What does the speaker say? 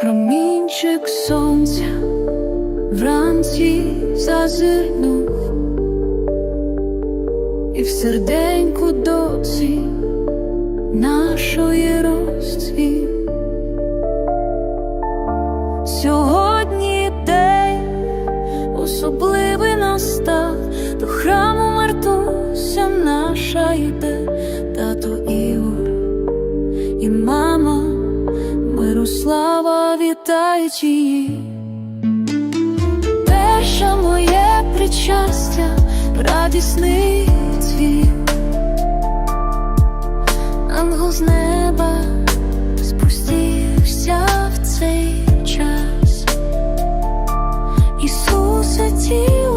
Промінчик сонця вранці зазирнув, і в серденьку доці нашої розцвіт. Сьогодні день особливий настав, до храму Мартуся наша йде, тато Ігор і мама Мирослава вітають її, перше моє причастя, радісний цвіт, ангел з неба спустився в цей час, Ісуса тіло.